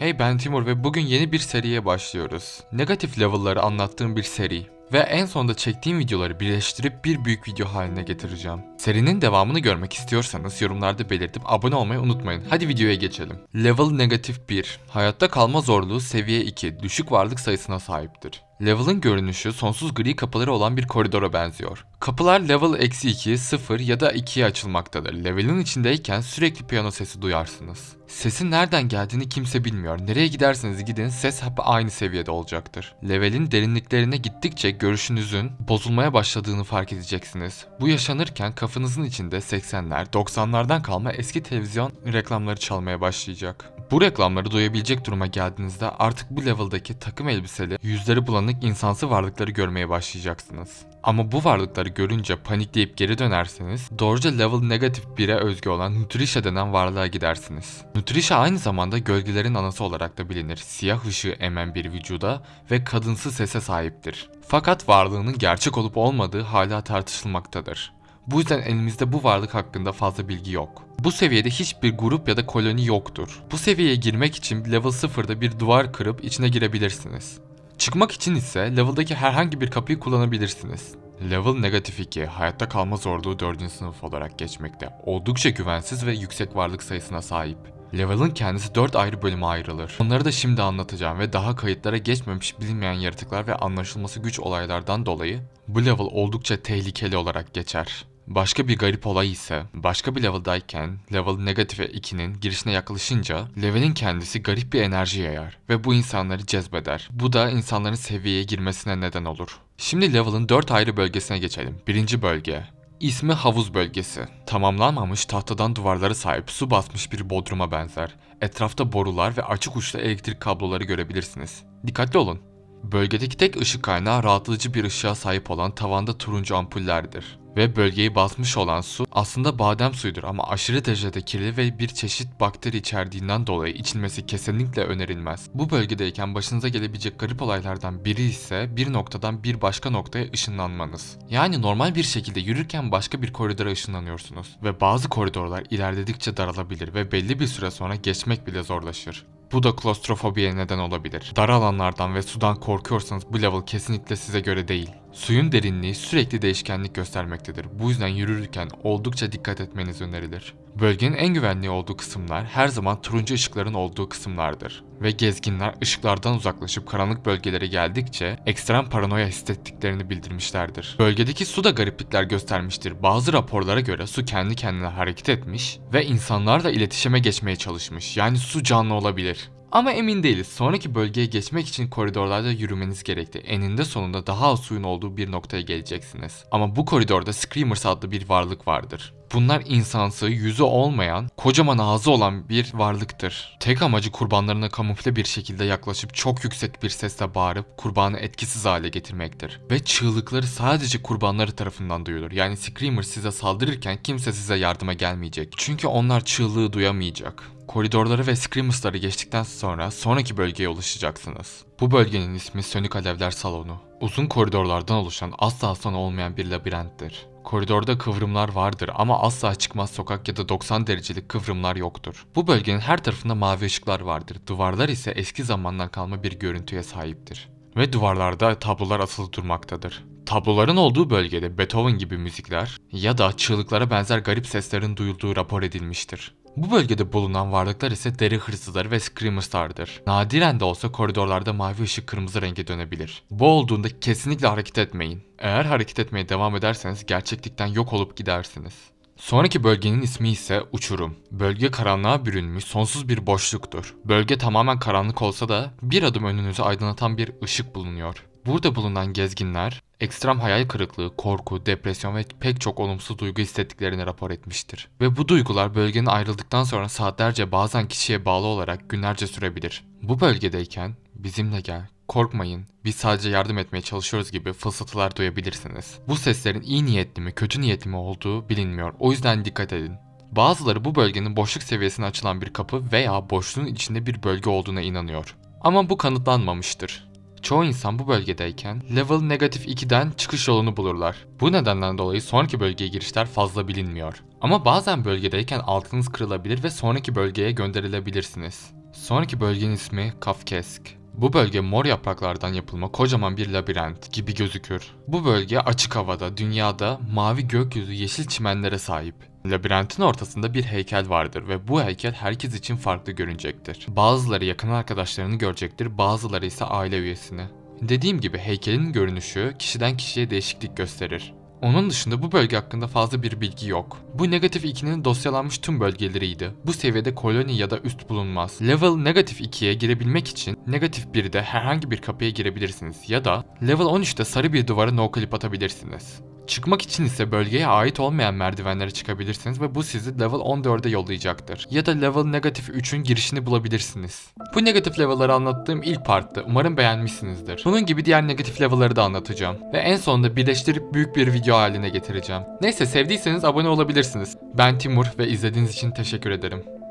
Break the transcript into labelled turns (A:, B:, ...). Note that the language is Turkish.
A: Hey ben Timur ve bugün yeni bir seriye başlıyoruz. Negatif level'ları anlattığım bir seri. Ve en sonunda çektiğim videoları birleştirip bir büyük video haline getireceğim. Serinin devamını görmek istiyorsanız yorumlarda belirtip abone olmayı unutmayın. Hadi videoya geçelim. Level negatif 1. Hayatta kalma zorluğu seviye 2. Düşük varlık sayısına sahiptir. Level'ın görünüşü sonsuz gri kapıları olan bir koridora benziyor. Kapılar level eksi 2, 0 ya da 2'ye açılmaktadır. Level'ın içindeyken sürekli piyano sesi duyarsınız. Sesin nereden geldiğini kimse bilmiyor. Nereye giderseniz gidin ses hep aynı seviyede olacaktır. Level'in derinliklerine gittikçe görüşünüzün bozulmaya başladığını fark edeceksiniz. Bu yaşanırken kafanızın içinde 80'ler, 90'lardan kalma eski televizyon reklamları çalmaya başlayacak. Bu reklamları duyabilecek duruma geldiğinizde artık bu level'daki takım elbiseli, yüzleri bulanık insansı varlıkları görmeye başlayacaksınız. Ama bu varlıkları görünce panikleyip geri dönerseniz doğruca level negatif 1'e özgü olan Nutrisha denen varlığa gidersiniz. Nutrisha aynı zamanda gölgelerin anası olarak da bilinir. Siyah ışığı emen bir vücuda ve kadınsı sese sahiptir. Fakat varlığının gerçek olup olmadığı hala tartışılmaktadır. Bu yüzden elimizde bu varlık hakkında fazla bilgi yok. Bu seviyede hiçbir grup ya da koloni yoktur. Bu seviyeye girmek için level 0'da bir duvar kırıp içine girebilirsiniz. Çıkmak için ise level'daki herhangi bir kapıyı kullanabilirsiniz. Level negatif 2, hayatta kalma zorluğu 4. sınıf olarak geçmekte. Oldukça güvensiz ve yüksek varlık sayısına sahip. Level'ın kendisi 4 ayrı bölüme ayrılır. Onları da şimdi anlatacağım ve daha kayıtlara geçmemiş bilinmeyen yaratıklar ve anlaşılması güç olaylardan dolayı bu level oldukça tehlikeli olarak geçer. Başka bir garip olay ise başka bir level'dayken level negatife 2'nin girişine yaklaşınca level'in kendisi garip bir enerji yayar ve bu insanları cezbeder. Bu da insanların seviyeye girmesine neden olur. Şimdi level'ın 4 ayrı bölgesine geçelim. Birinci bölge İsmi havuz bölgesi. Tamamlanmamış tahtadan duvarlara sahip su basmış bir bodruma benzer. Etrafta borular ve açık uçlu elektrik kabloları görebilirsiniz. Dikkatli olun. Bölgedeki tek ışık kaynağı rahatlatıcı bir ışığa sahip olan tavanda turuncu ampullerdir. Ve bölgeyi basmış olan su aslında badem suyudur ama aşırı derecede kirli ve bir çeşit bakteri içerdiğinden dolayı içilmesi kesinlikle önerilmez. Bu bölgedeyken başınıza gelebilecek garip olaylardan biri ise bir noktadan bir başka noktaya ışınlanmanız. Yani normal bir şekilde yürürken başka bir koridora ışınlanıyorsunuz ve bazı koridorlar ilerledikçe daralabilir ve belli bir süre sonra geçmek bile zorlaşır. Bu da klostrofobiye neden olabilir. Dar alanlardan ve sudan korkuyorsanız bu level kesinlikle size göre değil. Suyun derinliği sürekli değişkenlik göstermektedir. Bu yüzden yürürken oldukça dikkat etmeniz önerilir. Bölgenin en güvenli olduğu kısımlar her zaman turuncu ışıkların olduğu kısımlardır. Ve gezginler ışıklardan uzaklaşıp karanlık bölgelere geldikçe ekstrem paranoya hissettiklerini bildirmişlerdir. Bölgedeki su da gariplikler göstermiştir. Bazı raporlara göre su kendi kendine hareket etmiş ve insanlarla iletişime geçmeye çalışmış. Yani su canlı olabilir. Ama emin değiliz. Sonraki bölgeye geçmek için koridorlarda yürümeniz gerekti. Eninde sonunda daha az suyun olduğu bir noktaya geleceksiniz. Ama bu koridorda Screamers adlı bir varlık vardır. Bunlar insansı, yüzü olmayan, kocaman ağzı olan bir varlıktır. Tek amacı kurbanlarına kamufle bir şekilde yaklaşıp çok yüksek bir sesle bağırıp kurbanı etkisiz hale getirmektir. Ve çığlıkları sadece kurbanları tarafından duyulur. Yani Screamer size saldırırken kimse size yardıma gelmeyecek. Çünkü onlar çığlığı duyamayacak. Koridorları ve Screamers'ları geçtikten sonra sonraki bölgeye ulaşacaksınız. Bu bölgenin ismi Sönük Alevler Salonu. Uzun koridorlardan oluşan asla sonu olmayan bir labirenttir. Koridorda kıvrımlar vardır ama asla çıkmaz sokak ya da 90 derecelik kıvrımlar yoktur. Bu bölgenin her tarafında mavi ışıklar vardır. Duvarlar ise eski zamandan kalma bir görüntüye sahiptir. Ve duvarlarda tablolar asılı durmaktadır. Tabloların olduğu bölgede Beethoven gibi müzikler ya da çığlıklara benzer garip seslerin duyulduğu rapor edilmiştir. Bu bölgede bulunan varlıklar ise deri hırsızları ve screamers'lardır. Nadiren de olsa koridorlarda mavi ışık kırmızı renge dönebilir. Bu olduğunda kesinlikle hareket etmeyin. Eğer hareket etmeye devam ederseniz gerçeklikten yok olup gidersiniz. Sonraki bölgenin ismi ise uçurum. Bölge karanlığa bürünmüş sonsuz bir boşluktur. Bölge tamamen karanlık olsa da bir adım önünüzü aydınlatan bir ışık bulunuyor. Burada bulunan gezginler ekstrem hayal kırıklığı, korku, depresyon ve pek çok olumsuz duygu hissettiklerini rapor etmiştir. Ve bu duygular bölgenin ayrıldıktan sonra saatlerce bazen kişiye bağlı olarak günlerce sürebilir. Bu bölgedeyken bizimle gel, korkmayın, biz sadece yardım etmeye çalışıyoruz gibi fısıltılar duyabilirsiniz. Bu seslerin iyi niyetli mi, kötü niyetli mi olduğu bilinmiyor. O yüzden dikkat edin. Bazıları bu bölgenin boşluk seviyesine açılan bir kapı veya boşluğun içinde bir bölge olduğuna inanıyor. Ama bu kanıtlanmamıştır. Çoğu insan bu bölgedeyken level negatif 2'den çıkış yolunu bulurlar. Bu nedenden dolayı sonraki bölgeye girişler fazla bilinmiyor. Ama bazen bölgedeyken altınız kırılabilir ve sonraki bölgeye gönderilebilirsiniz. Sonraki bölgenin ismi Kafkesk. Bu bölge mor yapraklardan yapılma kocaman bir labirent gibi gözükür. Bu bölge açık havada, dünyada mavi gökyüzü yeşil çimenlere sahip. Labirentin ortasında bir heykel vardır ve bu heykel herkes için farklı görünecektir. Bazıları yakın arkadaşlarını görecektir, bazıları ise aile üyesini. Dediğim gibi heykelin görünüşü kişiden kişiye değişiklik gösterir. Onun dışında bu bölge hakkında fazla bir bilgi yok. Bu negatif 2'nin dosyalanmış tüm bölgeleriydi. Bu seviyede koloni ya da üst bulunmaz. Level negatif 2'ye girebilmek için negatif 1'de herhangi bir kapıya girebilirsiniz ya da level 13'te sarı bir duvara no clip atabilirsiniz. Çıkmak için ise bölgeye ait olmayan merdivenlere çıkabilirsiniz ve bu sizi level 14'e yollayacaktır. Ya da level negatif 3'ün girişini bulabilirsiniz. Bu negatif level'ları anlattığım ilk parttı. Umarım beğenmişsinizdir. Bunun gibi diğer negatif level'ları da anlatacağım. Ve en sonunda birleştirip büyük bir video haline getireceğim. Neyse sevdiyseniz abone olabilirsiniz. Ben Timur ve izlediğiniz için teşekkür ederim.